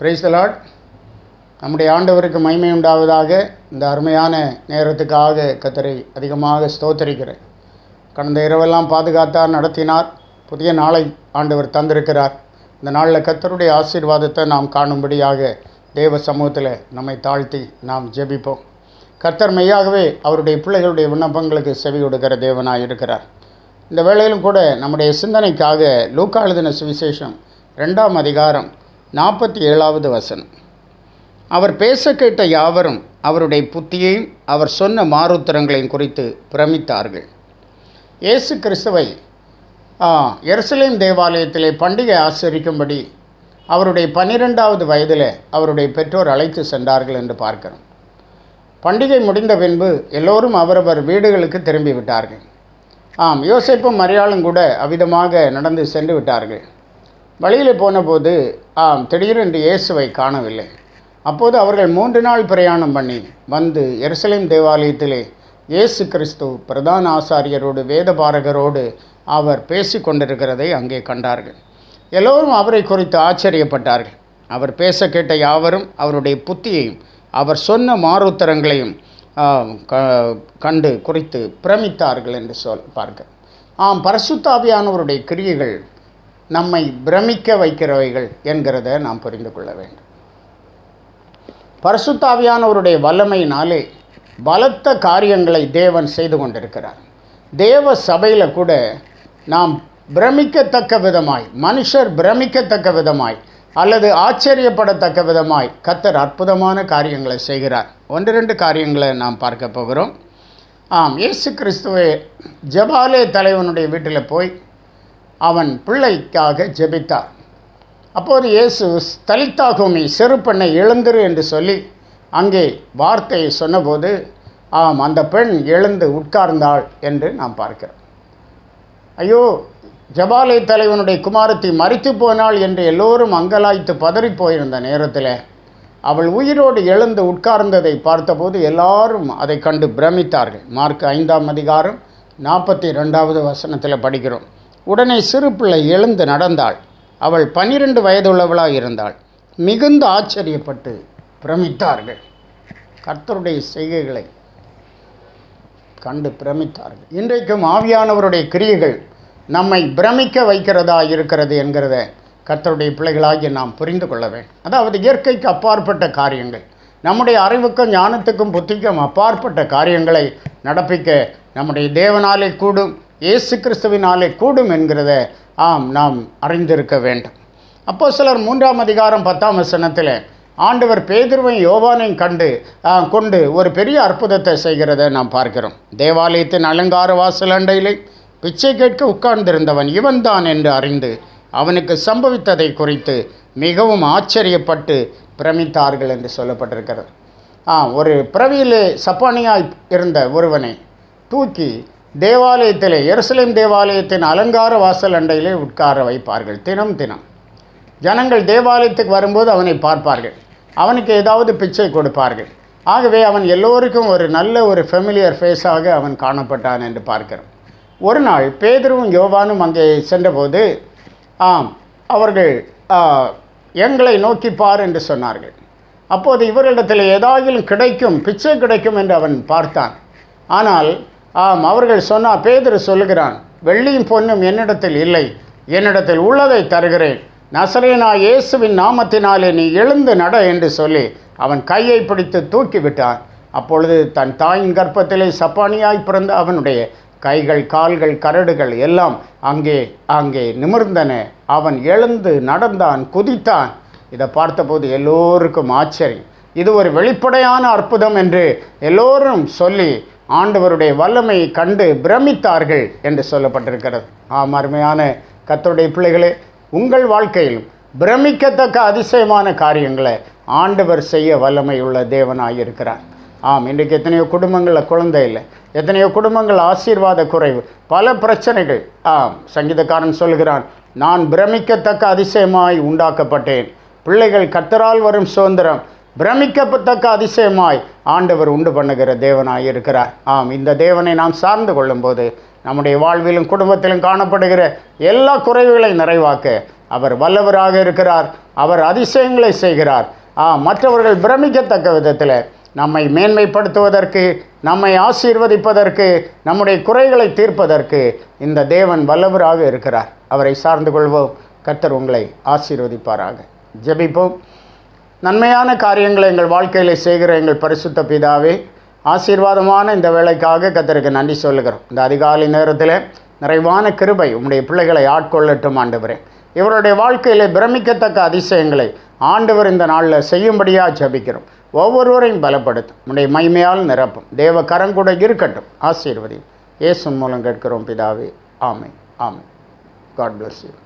Price தலாட் நம்முடைய ஆண்டவருக்கு மகிமை உண்டாவதாக இந்த அருமையான நேரத்துக்காக கத்தரை அதிகமாக ஸ்தோத்தரிக்கிறேன். கடந்த இரவெல்லாம் பாதுகாத்தார் நடத்தினார். புதிய நாளை ஆண்டவர் தந்திருக்கிறார். இந்த நாளில் கத்தருடைய ஆசீர்வாதத்தை நாம் காணும்படியாக தேவ சமூகத்தில் நம்மை தாழ்த்தி நாம் ஜெபிப்போம். கர்த்தர் மெய்யாகவே அவருடைய பிள்ளைகளுடைய விண்ணப்பங்களுக்கு செவி கொடுக்கிற தேவனாக இருக்கிறார். இந்த வேளையிலும் கூட நம்முடைய சிந்தனைக்காக லூக்கா எழுதின சுவிசேஷம் ரெண்டாம் அதிகாரம் நாற்பத்தி ஏழாவது வசனம். அவர் பேச கேட்ட யாவரும் அவருடைய புத்தியையும் அவர் சொன்ன மாறுத்தரங்களையும் குறித்து பிரமித்தார்கள். இயேசு கிறிஸ்துவை எருசலேம் தேவாலயத்திலே பண்டிகை ஆசரிக்கும்படி அவருடைய பன்னிரெண்டாவது வயதில் அவருடைய பெற்றோர் அழைத்து சென்றார்கள் என்று பார்க்கிறோம். பண்டிகை முடிந்த பின்பு எல்லோரும் அவரவர் வீடுகளுக்கு திரும்பி விட்டார்கள் ஆம் யோசிப்பும் மரியாளும் கூட அவ்விதமாக நடந்து சென்று விட்டார்கள். வழியில் போனபோது ஆம் திடீரென்று இயேசுவை காணவில்லை. அப்போது அவர்கள் மூன்று நாள் பிரயாணம் பண்ணி வந்து எருசலேம் தேவாலயத்திலே இயேசு கிறிஸ்து பிரதான ஆசாரியரோடு வேதபாரகரோடு அவர் பேசி கொண்டிருக்கிறதை அங்கே கண்டார்கள். எல்லோரும் அவரை குறித்து ஆச்சரியப்பட்டார்கள். அவர் பேச கேட்ட யாவரும் அவருடைய புத்தியையும் அவர் சொன்ன மாறுத்தரங்களையும் க- கண்டு குறித்து பிரமித்தார்கள் என்று சொல் பார்க்க. ஆம் பரசுத்தாவியானவருடைய கிரியைகள் நம்மை பிரமிக்க வைக்கிறவைகள் என்கிறத நாம் புரிந்து கொள்ள வேண்டும். பரசுத்தாவியானவருடைய வல்லமையினாலே பலத்த காரியங்களை தேவன் செய்து கொண்டிருக்கிறார். தேவ சபையில் கூட நாம் பிரமிக்கத்தக்க விதமாய் மனுஷர் பிரமிக்கத்தக்க விதமாய் அல்லது ஆச்சரியப்படத்தக்க விதமாய் கத்தர் அற்புதமான காரியங்களை செய்கிறார். ஒன்று ரெண்டு காரியங்களை நாம் பார்க்க போகிறோம். ஆம் இயேசு கிறிஸ்துவே ஜபாலே தலைவனுடைய வீட்டில் போய் அவன் பிள்ளைக்காக ஜெபித்தார். அப்போது இயேசு தலித்தாகுமி சிறு பெண்ணை எழுந்திரு என்று சொல்லி அங்கே வார்த்தையை சொன்னபோது ஆம் அந்த பெண் எழுந்து உட்கார்ந்தாள் என்று நாம் பார்க்கிறோம். ஐயோ ஜபாலய தலைவனுடைய குமாரத்தி மறித்து போனாள் என்று எல்லோரும் அங்கலாய்த்து பதறி போயிருந்த நேரத்தில் அவள் உயிரோடு எழுந்து உட்கார்ந்ததை பார்த்தபோது எல்லாரும் அதை கண்டு பிரமித்தார்கள். மார்க் ஐந்தாம் அதிகாரம் நாற்பத்தி ரெண்டாவது வசனத்தில் படிக்கிறோம். உடனே சிறு பிள்ளை எழுந்து நடந்தாள். அவள் பன்னிரண்டு வயதுள்ளவளாக இருந்தாள். மிகுந்த ஆச்சரியப்பட்டு பிரமித்தார்கள். கர்த்தருடைய செய்கைகளை கண்டு பிரமித்தார்கள். இன்றைக்கும் ஆவியானவருடைய கிரியைகள் நம்மை பிரமிக்க வைக்கிறதா இருக்கிறது என்கிறத கர்த்தருடைய பிள்ளைகளாகி நாம் புரிந்து கொள்ள வேண்டும். அதாவது இயற்கைக்கு அப்பாற்பட்ட காரியங்கள் நம்முடைய அறிவுக்கும் ஞானத்துக்கும் புத்திக்கும் அப்பாற்பட்ட காரியங்களை நடப்பிக்க நம்முடைய தேவனாலே கூடும். இயேசு கிறிஸ்துவினாலே கூடும் என்கிறத ஆம் நாம் அறிந்திருக்க வேண்டும். அப்போ சிலர் மூன்றாம் அதிகாரம் பத்தாம் வசனத்தில் ஆண்டவர் பேதுருவையும் யோவானையும் கண்டு ஆ, கொண்டு ஒரு பெரிய அற்புதத்தை செய்கிறதை நாம் பார்க்கிறோம். தேவாலயத்தின் அலங்கார வாசல் அண்டையிலே பிச்சை கேட்க உட்கார்ந்திருந்தவன் இவன்தான் என்று அறிந்து அவனுக்கு சம்பவித்ததை குறித்து மிகவும் ஆச்சரியப்பட்டு பிரமித்தார்கள் என்று சொல்லப்பட்டிருக்கிறது. ஆ ஒரு பிறவியிலே சப்பானியாய் இருந்த ஒருவனை தூக்கி தேவாலயத்திலே எருசலேம் தேவாலயத்தின் அலங்கார வாசல் அண்டையிலே உட்கார வைப்பார்கள் தினம் தினம். ஜனங்கள் தேவாலயத்துக்கு வரும்போது அவனை பார்ப்பார்கள். அவனுக்கு ஏதாவது பிச்சை கொடுப்பார்கள். ஆகவே அவன் எல்லோருக்கும் ஒரு நல்ல ஒரு ஃபெமிலியர் ஃபேஸாக அவன் காணப்பட்டான் என்று பார்க்கிறோம். ஒரு நாள் பேதுருவும் யோவானும் அங்கே சென்றபோது ஆம் அவர்கள் எங்களை நோக்கி பார் என்று சொன்னார்கள். அப்போது இவரிடத்தில் ஏதாகிலும் கிடைக்கும் பிச்சை கிடைக்கும் என்று அவன் பார்த்தான். ஆனால் ஆம் அவர்கள் சொன்னால் பேதர் சொல்லுகிறான் வெள்ளியும் பொன்னும் என்னிடத்தில் இல்லை என்னிடத்தில் உள்ளதை தருகிறேன். நசரேனா இயேசுவின் நாமத்தினாலே நீ எழுந்து நட என்று சொல்லி அவன் கையை பிடித்து தூக்கி விட்டான் அப்பொழுது தன் தாயின் கர்ப்பத்திலே சப்பானியாய் பிறந்த அவனுடைய கைகள் கால்கள் கரடுகள் எல்லாம் அங்கே அங்கே நிமிர்ந்தன. அவன் எழுந்து நடந்தான் குதித்தான். இதை பார்த்தபோது எல்லோருக்கும் ஆச்சரியம். இது ஒரு வெளிப்படையான அற்புதம் என்று எல்லோரும் சொல்லி ஆண்டவருடைய வல்லமையை கண்டு பிரமித்தார்கள் என்று சொல்லப்பட்டிருக்கிறது. ஆம் அருமையான கத்தருடைய பிள்ளைகளே உங்கள் வாழ்க்கையிலும் பிரமிக்கத்தக்க அதிசயமான காரியங்களை ஆண்டவர் செய்ய வல்லமை உள்ள தேவனாக இருக்கிறார் ஆம் இன்றைக்கு எத்தனையோ குடும்பங்களில் குழந்தை இல்லை. எத்தனையோ குடும்பங்கள் ஆசீர்வாத குறைவு. பல பிரச்சனைகள். ஆம் சங்கீதக்காரன் சொல்கிறான் நான் பிரமிக்கத்தக்க அதிசயமாய் உண்டாக்கப்பட்டேன். பிள்ளைகள் கத்தரால் வரும் சுதந்திரம். பிரமிக்கத்தக்க அதிசயமாய் ஆண்டவர் உண்டு பண்ணுகிற தேவனாய் இருக்கிறார். ஆம் இந்த தேவனை நாம் சார்ந்து கொள்ளும்போது நம்முடைய வாழ்விலும் குடும்பத்திலும் காணப்படுகிற எல்லா குறைவுகளை நிறைவாக்க அவர் வல்லவராக இருக்கிறார். அவர் அதிசயங்களை செய்கிறார். ஆ மற்றவர்கள் பிரமிக்கத்தக்க விதத்தில் நம்மை மேன்மைப்படுத்துவதற்கு நம்மை ஆசீர்வதிப்பதற்கு நம்முடைய குறைகளை தீர்ப்பதற்கு இந்த தேவன் வல்லவராக இருக்கிறார். அவரை சார்ந்து கொள்வோம். கர்த்தர் உங்களை ஆசீர்வதிப்பாராக. ஜெபிப்போம். நன்மையான காரியங்களை எங்கள் வாழ்க்கையில் செய்கிற எங்கள் பரிசுத்த பிதாவே ஆசீர்வாதமான இந்த வேலைக்காக கத்தருக்கு நன்றி சொல்லுகிறோம். இந்த அதிகாலை நேரத்தில் நிறைவான கிருபை உம்முடைய பிள்ளைகளை ஆட்கொள்ளட்டும் ஆண்டவரே. இவருடைய வாழ்க்கையில் பிரமிக்கத்தக்க அதிசயங்களை ஆண்டவர் இந்த நாளில் செய்யும்படியாக ஜபிக்கிறோம். ஒவ்வொருவரையும் பலப்படுத்தும். உடைய மைமையால் நிரப்பும். தேவ கரங்கூட இருக்கட்டும். ஆசீர்வதி இயேசு மூலம் கேட்கிறோம் பிதாவே. ஆமை ஆமை காட் பிளஸ் யூ